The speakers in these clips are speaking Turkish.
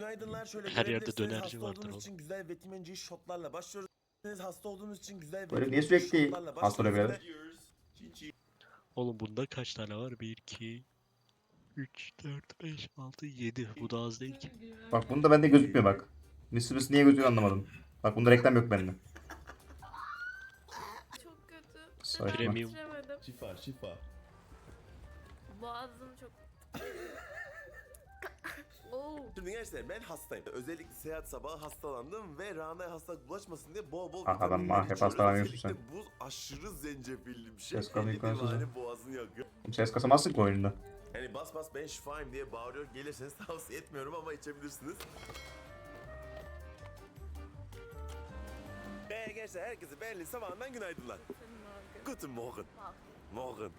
günaydınlar. Şöyle Her yerde dönerci hasta vardır oğlum. için güzel vitamin C shotlarla başlıyoruz. Hasta olduğumuz için güzel Böyle niye sürekli shotlarla hasta oluyor başlıyoruz birader? ve- Oğlum bunda kaç tane var? 1, 2, 3, 4, 5, 6, 7. Bu da az değil ki. Bak bunda bende gözükmüyor bak. Nisbis niye gözüküyor anlamadım. Bak bunda reklam yok bende. Çok kötü. Saçma. Premium. Şifa şifa. Boğazım çok... Şimdi gençler ben hastayım. Özellikle seyahat sabahı hastalandım ve Rana'ya hastalık bulaşmasın diye bol bol adam, vitaminler ah, hep içiyorum. hastalanıyorsun Özellikle bu aşırı zencefilli bir şey. Ses kalın Elli divane boğazını yakıyor. Ses kasamazsın ki oyununda. Yani bas bas ben şifayım diye bağırıyor. Gelirseniz tavsiye etmiyorum ama içebilirsiniz. Ve gençler herkese Berlin sabahından günaydınlar. Guten Morgen. Morgen. Morgen.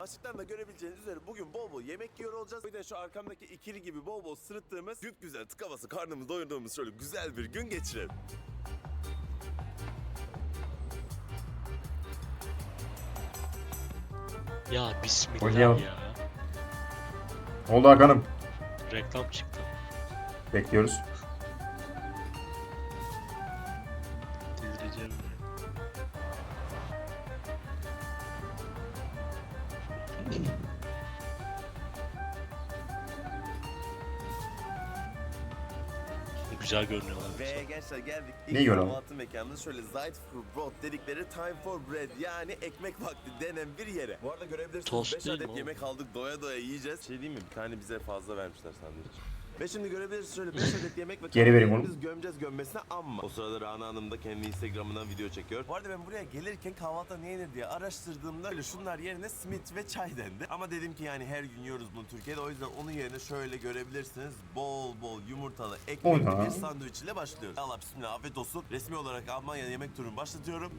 Açıktan da görebileceğiniz üzere bugün bol bol yemek yiyor olacağız. Bir de şu arkamdaki ikili gibi bol bol sırıttığımız güp güzel tık havası karnımız doyurduğumuz şöyle güzel bir gün geçirelim. Ya bismillah ya. Ne oldu Hakan'ım? Reklam çıktı. Bekliyoruz. Güzel görünüyorlar. Ve gençler geldik. Ne İlk yiyorum? kahvaltı mekanımız şöyle Zeit for Brot dedikleri Time for Bread yani ekmek vakti denen bir yere. Bu arada görebilirsiniz Tost 5 değil mi adet oğlum? yemek aldık doya doya yiyeceğiz. Şey diyeyim mi bir tane bize fazla vermişler sandviç. Ve şimdi görebilirsiniz şöyle 5 adet yemek ve Geri vereyim oğlum. Biz gömeceğiz gömmesine amma. O sırada Rana Hanım da kendi Instagram'ından video çekiyor. Bu arada ben buraya gelirken kahvaltıda ne yenir diye araştırdığımda öyle şunlar yerine simit ve çay dendi. Ama dedim ki yani her gün yiyoruz bunu Türkiye'de o yüzden onun yerine şöyle görebilirsiniz. Bol bol yumurtalı ekmekli bir sandviç ile başlıyoruz. Allah bismillah afiyet olsun. Resmi olarak Almanya yemek turunu başlatıyorum.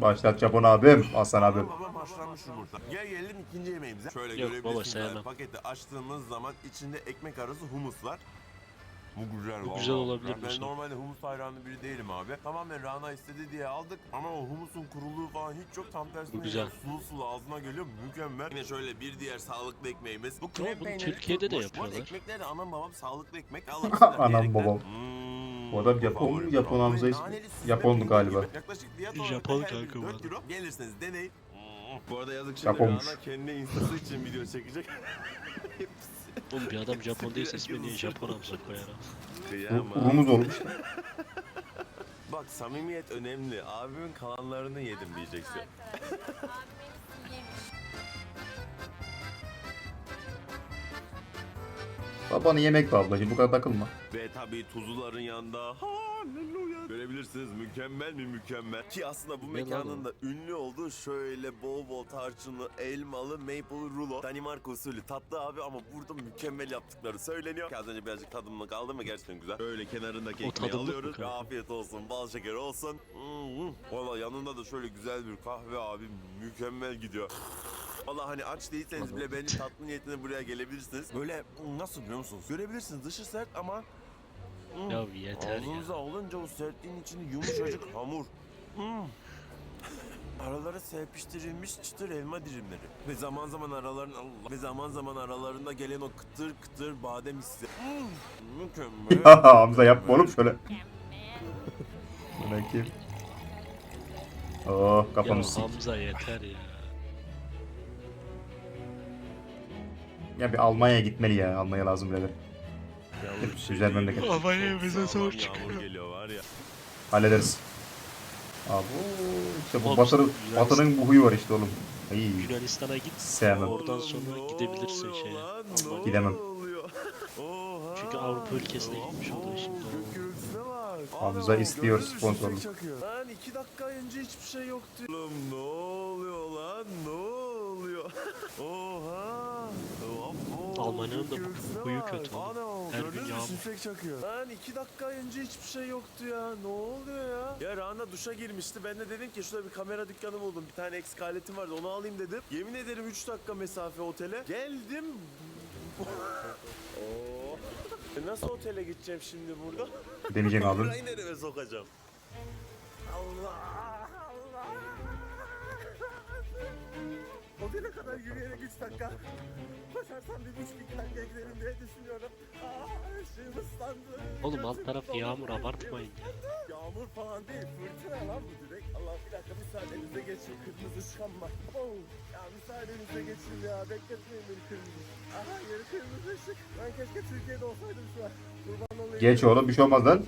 Başlat Japon abim. Aslan abim. Babam haşlanmış yumurta. Gel gelelim ikinci yemeğimize. Şöyle Yok baba, görebilirsiniz. sevmem. yani paketi açtığımız zaman içinde ekmek arası humus var. Bu güzel Bu vallahi. güzel olabilir Ben misin? normalde humus hayranı biri değilim abi. Tamamen Rana istedi diye aldık ama o humusun kuruluğu falan hiç yok. Tam tersine Bu güzel. sulu sulu ağzına geliyor. Mükemmel. Yine şöyle bir diğer sağlıklı ekmeğimiz. Bu bunu peyniri Türkiye'de de kurutmuş. Bu arada yapıyorlar. ekmekler de anam babam sağlıklı ekmek. Allah Anam babam. Hmm, Bu adam Japon mu? Japon Böyle Hamza naneli süzme Japonlu peynir galiba. Japon kanka bu 4 arada. euro. Gelirseniz deneyin. Bu arada yazık şimdi Japonmuş. Rana kendi instası için video çekecek. Oğlum bir adam Japon değilse ismi niye Japon Hamza koyar ha? Urumuz olmuş. Bak samimiyet önemli. Abimin kalanlarını yedim diyeceksin. Babanı yemek be ablacığım bu kadar takılma. Ve tabii tuzluların yanında Hallelujah. Görebilirsiniz mükemmel mi mükemmel. Ki aslında bu mekanın da ünlü olduğu şöyle bol bol tarçınlı, elmalı, maple rulo. Danimarka usulü tatlı abi ama burada mükemmel yaptıkları söyleniyor. Az önce birazcık tadımlık aldım mı gerçekten güzel. Böyle kenarındaki ekmeği alıyoruz. Ve afiyet olsun, bal şekeri olsun. Hmm. Valla yanında da şöyle güzel bir kahve abi mükemmel gidiyor. Valla hani aç değilseniz bile bence tatlı niyetine buraya gelebilirsiniz. Böyle nasıl biliyor musunuz? Görebilirsiniz dışı sert ama hmm, Ya yeter ya. Ağzınıza alınca o sertliğin içinde yumuşacık hamur. Hmm. Aralara serpiştirilmiş çıtır elma dilimleri. Ve zaman zaman araların Allah ve zaman zaman aralarında gelen o kıtır kıtır badem hissi. Hmm. Mükemmel. Ya Hamza yapma oğlum şöyle. Buna kim? Oh Ya kafanı sik. Hamza yeter ya. Ya bir Almanya'ya gitmeli ya. Almanya lazım birader. Güzel memleket. Almanya Çok bize zor çıkıyor. Yağmur geliyor var ya. Hallederiz. Abi işte bu Oğlum, Batı'nın, Yunanistan- Batı'nın bu huyu var işte oğlum. Ay. Yunanistan'a git. Sevmem. Oradan sonra gidebilirsin şeye. Almanya'ya. Gidemem. oluyor? Oha. Çünkü Avrupa ülkesine gitmiş oluyor şimdi. Hamza istiyor sponsorluk. Lan iki dakika önce hiçbir şey yoktu. Oğlum ne oluyor lan? Ne oluyor? Oha. Almanya'nın da huyu kötü Her gün gördünüz mü yağmur. şimşek çakıyor. Lan iki dakika önce hiçbir şey yoktu ya. Ne oluyor ya? Ya Rana duşa girmişti. Ben de dedim ki şurada bir kamera dükkanı buldum. Bir tane eksik aletim vardı. Onu alayım dedim. Yemin ederim 3 dakika mesafe otele. Geldim. Oo. E Nasıl otele gideceğim şimdi burada? Demeyeceksin abim. Burayı nereye sokacağım? Allah Allah. Otele kadar yürüyerek 3 dakika. Koşarsam bir 3 dakika giderim diye düşünüyorum. Aa. Oğlum alt taraf yağmur abartmayın ya. Yağmur falan değil, fırtına lan bu direkt. Allah bir dakika müsaadenizle geçin, kırmızı ışık var. Oh, ya müsaadenizle geçin ya, bekletmeyin beni kırmızı. Aha yeri kırmızı ışık. Ben keşke Türkiye'de olsaydım şu an. Kurban olayım. Geç oğlum bir şey olmaz lan.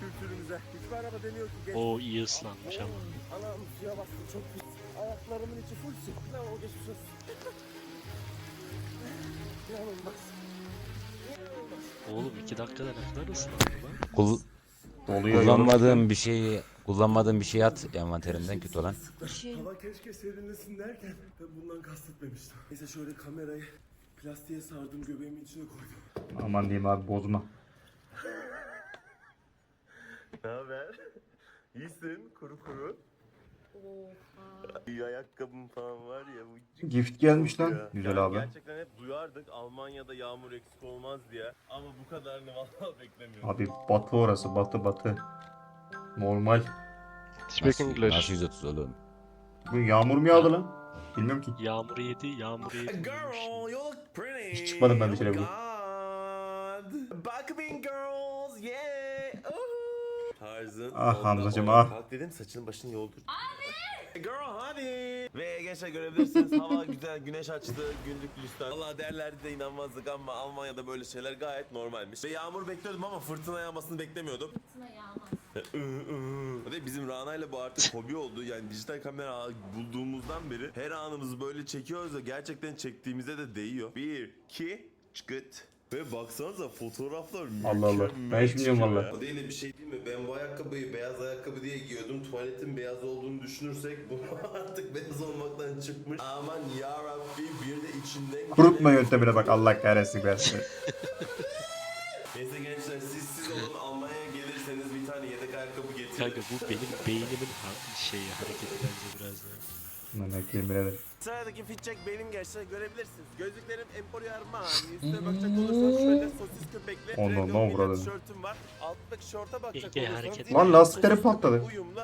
Kültürümüze. Hiçbir araba demiyor ki geç. O iyi ıslanmış ama. Anam suya bastı çok pis. Ayaklarımın içi full su. Ne o geçmiş olsun. İnanılmaz. Oğlum iki dakikada ne kadar ıslandı lan? Kul- kullanmadığım bir şeyi kullanmadığım bir şey at envanterinden kötü olan. Hava keşke serinlesin derken ben bundan kastetmemiştim. Neyse şöyle kamerayı plastiğe sardım göbeğimin içine koydum. Aman diyeyim abi bozma. Ne haber? İyisin kuru kuru. Ayakkabım falan var ya. Bu Gift gelmiş lan. Ya. Güzel Yani abi. Gerçekten hep duyardık Almanya'da yağmur eksik olmaz diye. Ama bu kadarını vallahi beklemiyordum. Abi batı orası batı batı. Normal. Speak English. nasıl 130 oğlum? Bu yağmur mu yağdı lan? Bilmiyorum ki. Yağmur yedi, yağmur yedi. Girl, you look pretty. Hiç çıkmadım ben Oh dışarı bu. God. Bakmayın girls, yeah. Tarzın. Ah Hamzacım, ah. Kalk dedim saçını başını yoldur. Abi. Girl hadi. Ve gençler görebilirsiniz hava güzel güneş açtı günlük lüsten. Valla derlerdi de inanmazdık ama Almanya'da böyle şeyler gayet normalmiş. Ve yağmur bekliyordum ama fırtına yağmasını beklemiyordum. Fırtına yağmaz. Ve bizim Rana ile bu artık hobi oldu. Yani dijital kamera bulduğumuzdan beri her anımızı böyle çekiyoruz da gerçekten çektiğimizde de değiyor. Bir, iki, çıkıt. Ve baksanıza fotoğraflar Allah Allah. Ben hiç bilmiyorum valla. O değil de bir şey değil mi? Ben bu ayakkabıyı beyaz ayakkabı diye giyiyordum. Tuvaletin beyaz olduğunu düşünürsek bu artık beyaz olmaktan çıkmış. Aman yarabbi bir de içinden... Kurutma yöntemine bak Allah kahretsin versin. Neyse gençler siz siz olun Almanya'ya gelirseniz bir tane yedek ayakkabı getirin. Kanka bu benim beynimin ha- şeyi hareketi bence biraz ya. Lan ekleyin birader. Sıradaki benim gençler görebilirsiniz. Gözlüklerim Emporio Armani. Üstüne bakacak olursanız şöyle sosis köpekli Onu Trendyol ne tişörtüm var. Alttaki şorta bakacak olursanız Lan lastikleri patladı. Uyumlu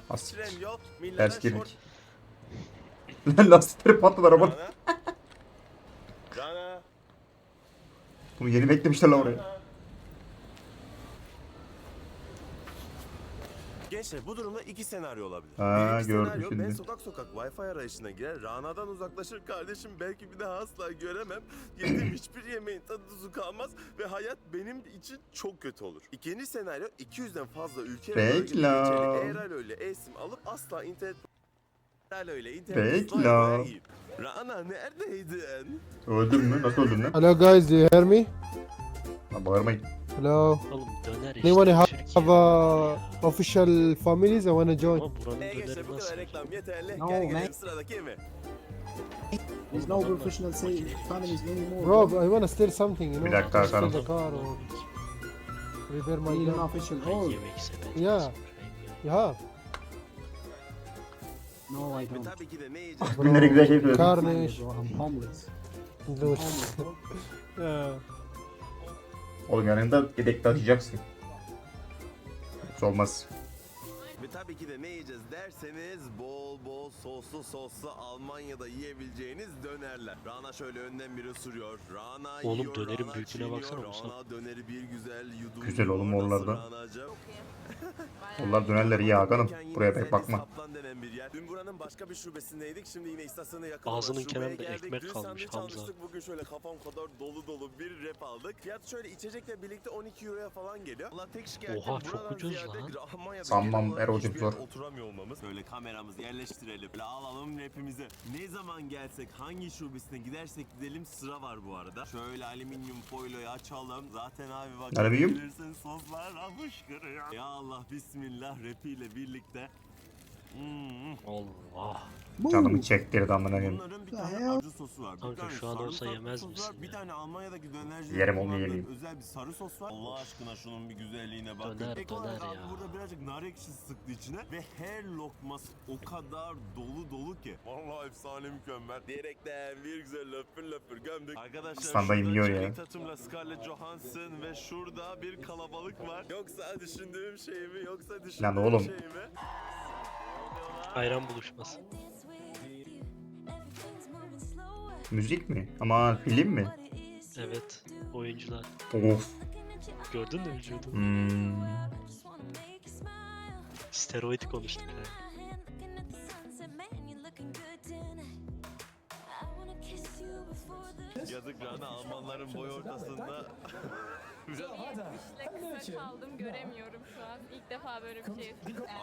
millet Ters girdik. Lan lastikleri patladı araba. Bunu yeni beklemişler lan oraya. Gençler bu durumda iki senaryo olabilir. Ha, Birinci gördüm senaryo ben şimdi. sokak sokak Wi-Fi arayışına girer. Rana'dan uzaklaşır kardeşim belki bir daha asla göremem. Yediğim hiçbir yemeğin tadı tuzu kalmaz ve hayat benim için çok kötü olur. İkinci senaryo 200'den fazla ülke ve bölge Reklam. öyle eSIM alıp asla internet öyle internet Reklam. Rana neredeydin? Öldün mü? Nasıl öldün lan? Hello guys, do you hear me? Lan bağırmayın. Hello. Oğlum döner işte. Anyone have, Türkiye have döner uh, ya. official families? I wanna join. Ama buranın E gençler döneri bu nasıl? kadar reklam yeterli. No, Gel gelelim man. sıradaki mi? There's no professional say families anymore. Bro, I wanna steal something, you know? Bir dakika steal Hakan. the car or repair my Need an car. official Ay, oh yemek sepeti. Ya. nasıl You have? no I Ve don't. tabii ki de ne yiyeceğiz? Günlere güzel şey söyledin. Carnage. Bro, I'm homeless. Dude. Homeless, bro. Yeah. Oğlum yanında yedek taşıyacaksın. Yoksa olmaz. Tabii ki de ne yiyeceğiz derseniz bol bol soslu soslu Almanya'da yiyebileceğiniz dönerler. Rana şöyle önden bir ısırıyor. Rana Oğlum yiyor, dönerin Rana büyüklüğüne çiğniyor. baksana Musa. Rana döneri bir güzel yudum. Güzel oğlum oralarda. Onlar dönerler iyi Hakan'ım. Buraya pek bakma. Saplan denen bir yer. Dün buranın başka bir şubesindeydik. Şimdi yine istasyona yakın Ağzının kenarında ekmek kalmış Hamza. Bugün şöyle kafam kadar dolu dolu bir rap aldık. Fiyat şöyle içecekle birlikte 12 euroya falan geliyor. Allah tek şikayetim Oha, çok ucuz lan. Sanmam, genel hiçbir zor. Oturamıyor olmamız. Böyle kameramızı yerleştirelim. Böyle alalım rapimizi. Ne zaman gelsek hangi şubesine gidersek gidelim sıra var bu arada. Şöyle alüminyum foiloyu açalım. Zaten abi bak. Alüminyum? Gelirsen soslar fışkırıyor. Ya Allah bismillah rapiyle birlikte. Hmm. Allah. Canımı çektirdi amına koyayım. Bunların bir tane acı sosu var. Bir Kanka tane şu an olsa yemez misin var, Bir ya? tane Almanya'daki dönerci Yerim onu yemeyeyim. özel bir sarı sos var. Allah aşkına şunun bir güzelliğine bakın. Döner, Ek olarak döner abi ya. burada birazcık nar ekşisi sıktı içine ve her lokması o kadar dolu dolu ki. Vallahi efsane mükemmel. Diyerekten bir güzel löpür löpür gömdük. Arkadaşlar Aslan dayım yiyor ya. Channing Tatum'la Scarlett Johansson ve şurada bir kalabalık var. Yoksa düşündüğüm şey mi yoksa düşündüğüm oğlum. şey mi? Ayran buluşması. Müzik mi? Aman film mi? Evet. Oyuncular. Of. Gördün mü vücudu? Hmm. Steroid konuştuk ya. Yazık Rana Almanların boy ortasında. İşle kısa kaldım göremiyorum şu an. İlk defa böyle bir şey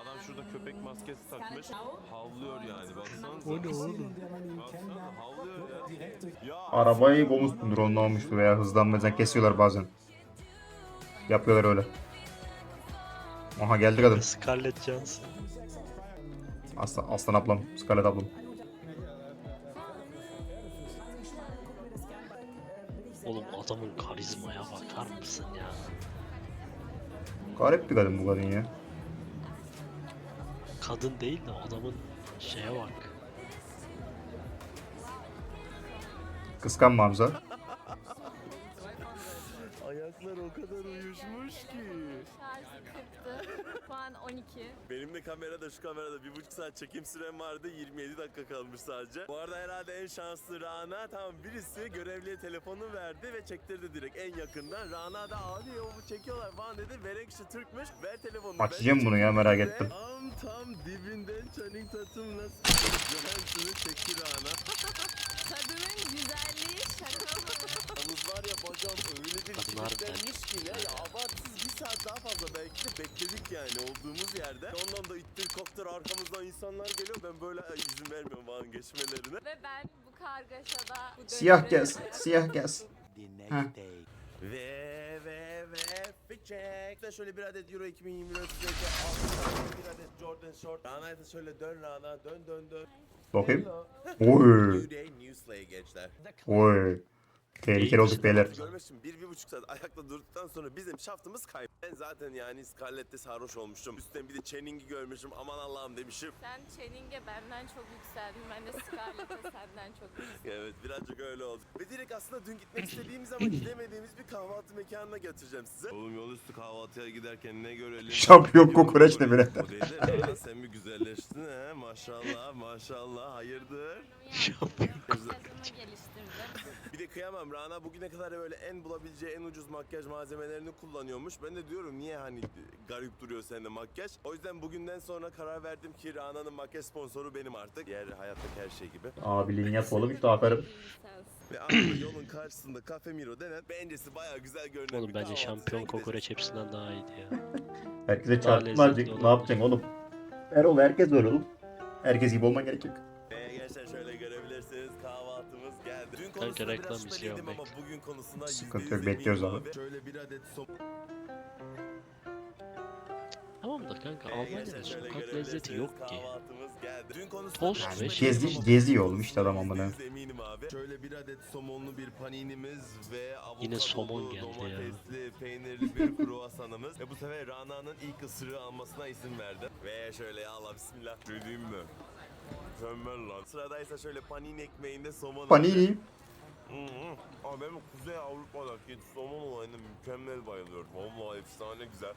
Adam şurada köpek maskesi takmış. Havlıyor yani baksanıza. O ne oğlum? Baksana havlıyor ya. Ya Arabayı gomuzdur onun olmuştu veya hızlanmadan kesiyorlar bazen. Yapıyorlar öyle. Aha geldi kadın. Scarlett Johansson. Aslan, aslan ablam. Scarlett ablam. Adamın karizmaya bakar mısın ya? Garip bir kadın bu kadın ya. Kadın değil de adamın şeye bak. Kıskanma Hamza. Ayaklar o kadar uyuşmuş ki. Şarjı kırktı. Şu an 12. Benim de kamerada şu kamerada bir buçuk saat çekim sürem vardı 27 dakika kalmış sadece. Bu arada herhalde en şanslı Rana tamam birisi görevliye telefonu verdi ve çektirdi direkt en yakından. Rana da abi ya bu çekiyorlar falan dedi. Verek işte Türkmüş ver telefonunu. Açacağım bunu ya, merak ettim. Tam tam dibinden Channing Tatum'la Johansson'ı çekti Rana. Kadının güzelliği şaka mı? Yalnız var ya bacağım öyle bir Kadın harbiden kilitlenmiş ki ya, ya abartsız bir saat daha fazla belki de bekledik yani olduğumuz yerde. Ondan da ittir koktur arkamızdan insanlar geliyor ben böyle ay, izin vermiyorum falan geçmelerine. Ve ben bu kargaşada... Bu Siyah döngüde- gez. Siyah gez. Heh. Ve ve ve check. İşte şöyle bir adet Euro 2024 sürekli altı tane bir adet Jordan short. Rana ise şöyle dön Rana dön dön dön. Okay. Oi. Oi. Tehlikeli olduk beyler. Görmek için bir, bir buçuk saat ayakta durduktan sonra bizim şaftımız kayıp. Ben zaten yani Scarlett'te sarhoş olmuştum. Üstten bir de Channing'i görmüşüm. Aman Allah'ım demişim. Sen Channing'e benden çok yükseldin. Ben de Scarlett'e senden çok yükseldim. Evet birazcık öyle oldu. Ve direkt aslında dün gitmek istediğimiz ama gidemediğimiz bir kahvaltı mekanına götüreceğim size. Oğlum yol üstü kahvaltıya giderken ne görelim? Şampiyon kokoreç ne birader? O değil de Rana sen bir güzelleştin he maşallah maşallah hayırdır? Şampiyon. Geliştirdim. Bir de kıyamam Rana bugüne kadar böyle en bulabileceği en ucuz makyaj malzemelerini kullanıyormuş. Ben de diyorum niye hani garip duruyor sende makyaj. O yüzden bugünden sonra karar verdim ki Rana'nın makyaj sponsoru benim artık. Diğer hayattaki her şey gibi. Abiliğini yap oğlum işte aferin. Ve yolun karşısında Cafe Miro denen bencesi bayağı güzel görünen Oğlum bir bence kahvaltıcıya şampiyon kokoreç hepsinden daha iyiydi ya. Herkese Daha lezzetli Ne olur. yapacaksın oğlum? Erol herkes öyle oğlum. Herkes gibi olman gerek yok. Kanka konusunda reklam biraz izliyorum, şüpheliydim ama bugün konusunda Sıkıntı %100 yok, bekliyoruz eminim abi. Şöyle bir adet som Tamam da kanka Ve Almanya'da sokak lezzeti yok ki. Biraz ve şüpheliydim Gezi, geziyor oğlum işte adam amına. %100 eminim abi. Şöyle bir adet somonlu bir paninimiz ve avokadolu, Yine somon geldi ya. domatesli, peynirli bir kruvasanımız. ve bu sefer Rana'nın ilk ısırığı almasına izin verdim. Ve şöyle ya Allah bismillah. Dediğim mi? Mükemmel lan. Sıradaysa şöyle panini ekmeğinde somon. Panini. Hı hı. Ama benim Kuzey Avrupa'daki somon olayına mükemmel bayılıyorum. Vallahi efsane güzel.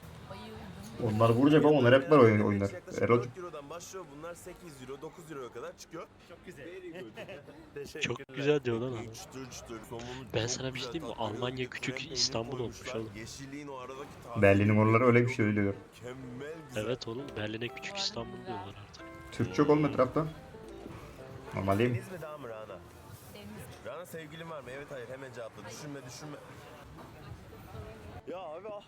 Onlar vuracak ama onlar hep var oyun, oyunlar. Yaklaşık Erol 4 Euro'dan başlıyor. Bunlar 8 Euro, 9 Euro'ya kadar çıkıyor. Çok güzel. Çok güzel diyor lan adam. Çıtır, somonu Ben çok sana bir şey güzel diyeyim mi? Almanya küçük İstanbul olmuş koymuşlar. oğlum. Yeşilliğin o aradaki tadı Berlin'in oraları öyle bir şey söylüyor. Mükemmel güzel. Evet oğlum Berlin'e küçük İstanbul diyorlar artık. Türk çok oğlum etrafta. Normal değil mi? Deniz mi dağ mı Rana? Rana sevgilin var mı? Evet hayır hemen cevapla. Düşünme düşünme. Ya abi ah,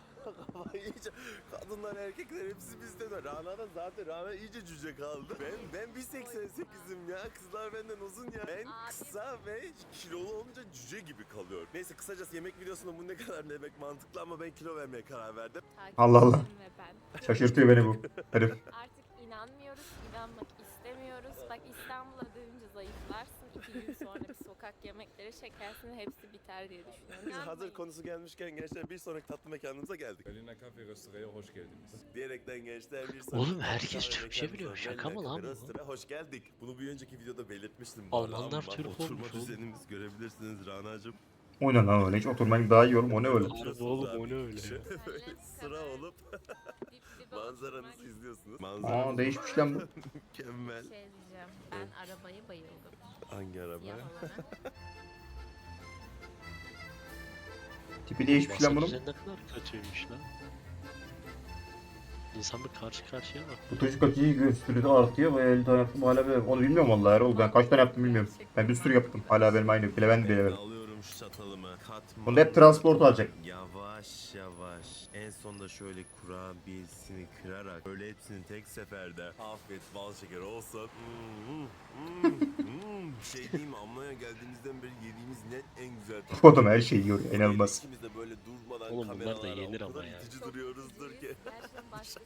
kafayı iyice kadınlar erkekler hepsi bizde de. Rana'dan zaten Rana iyice cüce kaldı. Ben ben 1.88'im ya. Kızlar benden uzun ya. Ben Abi. kısa ve kilolu olunca cüce gibi kalıyor. Neyse kısacası yemek videosunda bu ne kadar demek mantıklı ama ben kilo vermeye karar verdim. Allah Allah. Takipçilerim Ve ben. Şaşırtıyor beni bu herif. Artık inanmıyoruz, inanmak istemiyoruz. Bak İstanbul'a dönünce zayıflarsın. İki gün sonra bir sokak yemekleri çekersin. Hepsi biter diye düşünüyorum. Biz hazır konusu gelmişken gençler bir sonraki tatlı mekanımıza geldik. Berliner Kaffeerösterei hoş geldiniz. Diyerekten gençler bir sonraki Oğlum herkes Türkçe biliyor. Şaka mı lan bu? Kaffeeröster'e Hoş geldik. Bunu bir önceki videoda belirtmiştim. bu arada Almanlar ama Türk Oturma olmuş oğlum. düzenimiz görebilirsiniz Rana'cığım. O ne lan öyle hiç oturmak daha iyi oğlum o ne öyle. Harbi oğlum o ne öyle ya. Böyle sıra olup Dip dibe manzaranızı oturmak. izliyorsunuz. Aa Manzaranız değişmiş lan bu. mükemmel. Bir şey diyeceğim. Ben arabayı bayıldım. Hangi araba? Siyah olana. Tipi değişmiş lan bunun. düzeni ne kadar kötüymüş lan. İnsan bir karşı karşıya bak. Bu çocuk acıyı gösteriyor artıyor 50 tane yaptım hala böyle. Onu bilmiyorum vallahi Erol. Ben kaç tane yaptım bilmiyorum. Ben bir sürü yaptım. Hala benim aynı. Bile ben de bilemedim. Alıyorum şu çatalımı. Katma. Bunda hep transport alacak. Yavaş yavaş. En sonda şöyle kurabiyesini kırarak böyle hepsini tek seferde afiyet bal şeker olsa hmm, hmm, hmm. şey diyeyim mi Almanya geldiğimizden beri yediğimiz net en güzel tat. Bu adam her şeyi yiyor. İnanılmaz. İkimiz de böyle durmadan Oğlum bunlar da kameralara yenir o ama kadar ya. itici duruyoruzdur ki. Gerçekten başkası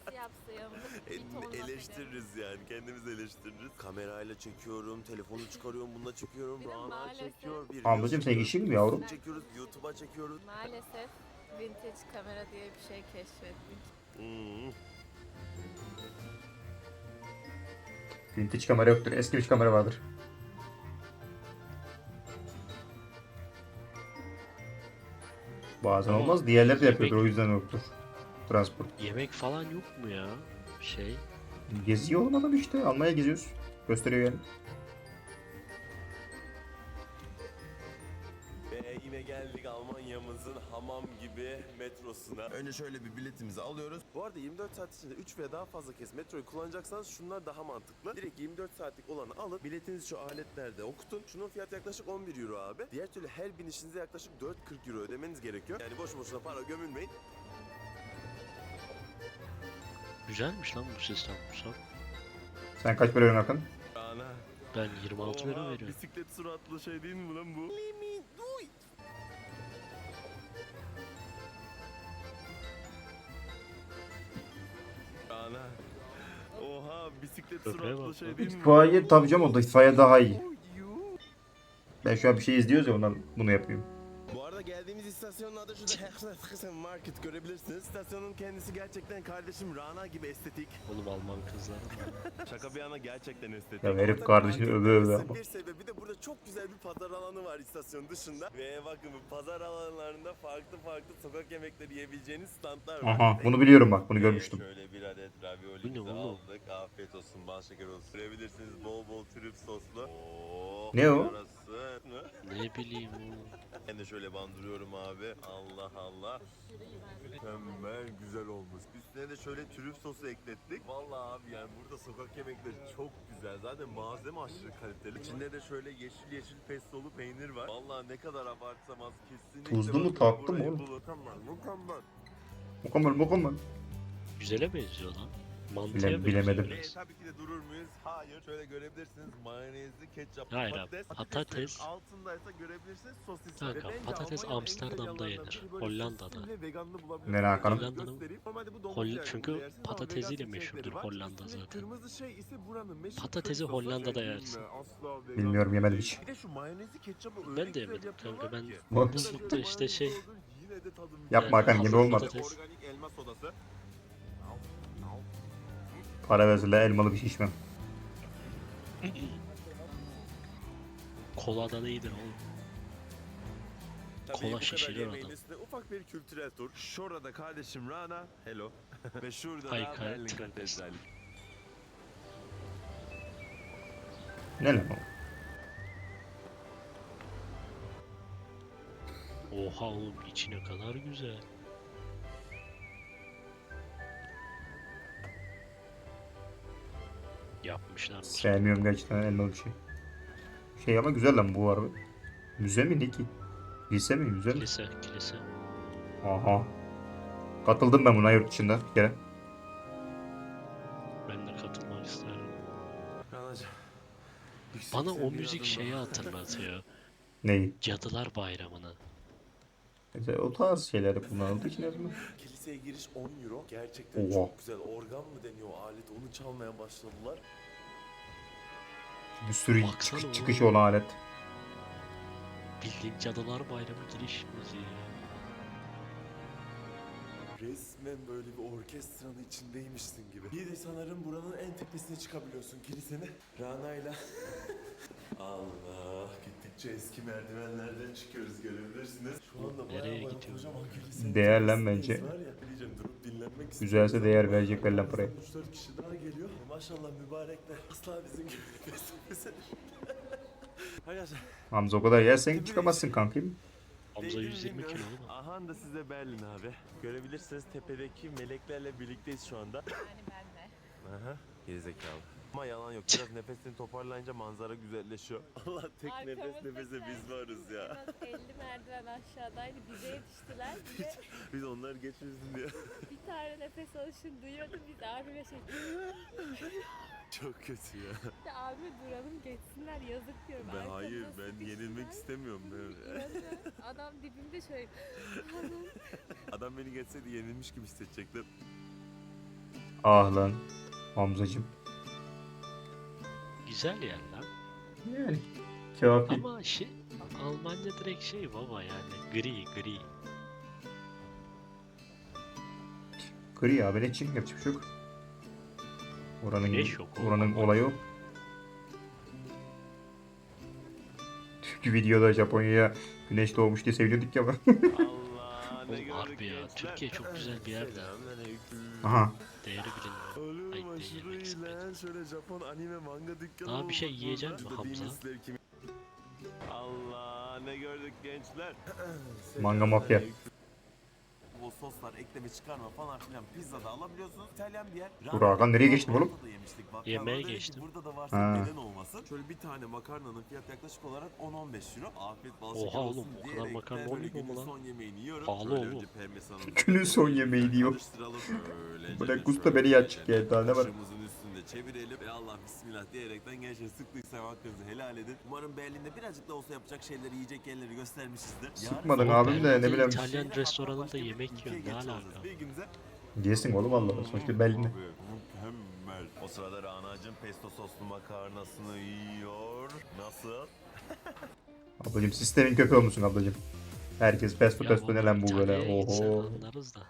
eleştiririz yani kendimiz eleştiririz. Kamerayla çekiyorum, telefonu çıkarıyorum, bununla çekiyorum, Rana maalesef- çekiyor. Bir Ablacım senin işin mi yavrum? Çekiyoruz, YouTube'a çekiyoruz. Maalesef vintage kamera diye bir şey keşfettik. Hmm. Vintage kamera yoktur. Eski bir kamera vardır. Bazen olmaz. Diğerleri de yapıyordur. O yüzden yoktur. Transport. Yemek falan yok mu ya? Şey. Geziyor olmadan işte. Almanya geziyoruz. Gösteriyor yani. Metrosuna. Önce şöyle bir biletimizi alıyoruz. Bu arada 24 saat içinde 3 veya daha fazla kez metroyu kullanacaksanız şunlar daha mantıklı. Direkt 24 saatlik olanı alıp biletinizi şu aletlerde okutun. Şunun fiyatı yaklaşık 11 euro abi. Diğer türlü her binişinize yaklaşık 4-40 euro ödemeniz gerekiyor. Yani boş boşuna para gömülmeyin. Güzelmiş lan bu sistem. Musab. Sen kaç veriyorsun Hakan? Ana. Ben 26 lira Oha, veriyorum. Bisiklet suratlı şey değil mi lan bu? Let bisiklet suratlı şey lan. değil mi? İtfaiye tabii canım o da itfaiye daha iyi. Ben şu an bir şey izliyoruz ya ondan bunu yapıyorum. İstasyonun adı şurada Hexen Market görebilirsiniz. İstasyonun kendisi gerçekten kardeşim Rana gibi estetik. Oğlum Alman kızları var. Şaka bir yana gerçekten estetik. Ya herif tabii öve öve ama. Bir sebebi de burada çok güzel bir pazar alanı var istasyon dışında. Ve bakın bu pazar alanlarında farklı farklı sokak yemekleri yiyebileceğiniz standlar var. Aha bunu biliyorum bak bunu görmüştüm. Şöyle bir adet Bu ne aldık. Afiyet olsun, bal şeker olsun. Sürebilirsiniz bol bol trüf soslu. Oo, Ne o? yarası. Ne? ne bileyim oğlum. Ben de şöyle bandırıyorum abi. Allah Allah. Mükemmel güzel olmuş. Üstüne de şöyle trüf sosu eklettik. Vallahi abi yani burada sokak yemekleri çok güzel. Zaten malzeme aşırı kaliteli. İçinde de şöyle yeşil yeşil pestolu peynir var. Vallahi ne kadar abartsam az kesinlikle. Tuzlu mu, tatlı mı oğlum? Mükemmel mükemmel. Mükemmel mükemmel. Güzele benziyor lan. Mantıya Bile- bilemedim. E, tabii ki de durur muyuz? Hayır. Şöyle görebilirsiniz mayonezli ketçap Hayır abi, patates. patates- altındaysa görebilirsiniz sosis. Kanka, patates Amsterdam'da yenir, Hollanda'da. Nere Hakan'ım? Hollanda'nın- Göstereyim. Normalde bu domuz Hol- yağı çünkü patatesiyle meşhurdur. Hollanda zaten. Kırmızı şey ise buranın meşhur Patatesi. Hollanda'da Şey yersin. Bilmiyorum, yemedim hiç. Bir de şu mayonezli ketçapı öyle Ben de yemedim kanka, ben Buzlukta işte şey Yapma Hakan, Yani hazır olmadı. patates. Para verseler elmalı bir şey içmem. koladan iyidir oğlum. Tabii Kola bu kadar şişiriyor yemeğin adam. üstüne ufak bir kültürel tur. Şurada kardeşim Rana. Hello. Ve şurada Ay, da tövbe Katedrali. Ne lan o? Oha oğlum içine kadar güzel. Yapmışlar mı? Sevmiyorum gerçekten elmalı bir şey. Şey ama güzel lan bu araba. Müze mi ne ki? Lise mi müze mi? Kilise, kilise. Aha. Katıldım ben buna yurt dışında bir kere. Ben de katılmak isterim. Bana o müzik şeyi hatırlatıyor. Neyi? Cadılar Bayramı'nı. Mesela o tarz şeyler kullanıldığı için aslında. Kiliseye giriş 10 euro. Gerçekten Oha. çok güzel. Organ mı deniyor o alet? Onu çalmaya başladılar. Bir sürü Baksana çıkış, oğlum. çıkışı olan alet. Bildiğin Cadılar Bayramı giriş müziği. Resmen böyle bir orkestranın içindeymişsin gibi. Bir de sanırım buranın en tepesine çıkabiliyorsun kilisenin. Rana'yla. Allah gittikçe eski merdivenlerden çıkıyoruz görebilirsiniz. Nereye bayağı bayağı gidiyoruz? kocaman kilisenin Değer lan tepesindeyiz bence. Güzelse değer verecekler lan parayı. 3-4 kişi daha geliyor. Maşallah mübarekler. Asla bizim gibi. Arkadaşlar Hamza o kadar yersen çıkamazsın kankim. Hamza Değdim 120 kilo oğlum. Aha da size Berlin abi. Görebilirsiniz tepedeki meleklerle birlikteyiz şu anda. Yani ben de. Aha. Gerizekalı. Ama yalan yok. Biraz nefesini toparlayınca manzara güzelleşiyor. Allah tek nefes Arkamızda nefese biz varız En ya. az 50 merdiven aşağıdaydı. Bize yetiştiler. Bir de Biz onlar geçmesin diye. bir tane nefes alışını duyuyordum. Biz abime şey Çok kötü ya. İşte abime duralım geçsinler yazık diyorum. Ben Arkamda hayır ben yenilmek istemiyorum. Ben. İnanıyorum. Adam dibimde şöyle. Adam beni geçseydi yenilmiş gibi hissedecekler. Ah lan. Hamzacım. Güzel yer lan. Yani. Kafi. Ama şey Almanya direkt şey baba yani gri gri. Gri abi ne çim yapacak bir şey yok. Oranın, Güneş yok oranın olayı o. Çünkü videoda Japonya'ya güneş doğmuş diye seviniyorduk ya. Allah Oğlum harbi ya. Türkiye çok güzel bir yerde. Selamünaleyküm. Aha. Değeri bilinmiyor. Ay, manga dükkanı Daha bir şey yiyecek mi Hamza? Allah ne gördük gençler. Manga mafya. Bu soslar ekleme çıkarma falan filan pizzada alabiliyorsunuz. İtalyan bir yer. Dur Hakan, nereye geçtin oğlum? Da yemiştik. Yemeğe geçtim. Burada da varsa Ha. neden olmasın. Şöyle bir tane makarnanın fiyatı yaklaşık olarak 10-15 euro. Afiyet bal Oha şeker oğlum, olsun o kadar diyerek makarna de böyle olmuyor mu günün lan? son yemeğini yiyorum. Pahalı Şöyle oğlum. önce Günün son yemeği diyor. Karıştıralım böylece. Bırak usta beni şöyle yatacak ya, daha ne var? üstünde çevirelim ve Allah bismillah diyerekten gençler sıktıysa hakkınızı helal edin. Umarım Berlin'de birazcık da olsa yapacak şeyleri, yiyecek yerleri göstermişizdir. Sıkmadın sabah abim de, ne Berlin'de bileyim. İtalyan hatta restoranında başka bir yemek ülkeye yiyorum, ne alaka? Yesin oğlum Allah. Sonuçta Berlin'de. Abi, Mükemmel. O sırada Rana'cığım pesto soslu makarnasını yiyor. Nasıl? Ablacım sistemin köpeği olmuşsun ablacım. Herkes pesto Ya pesto ne lan bu böyle. Oho. anlarız da.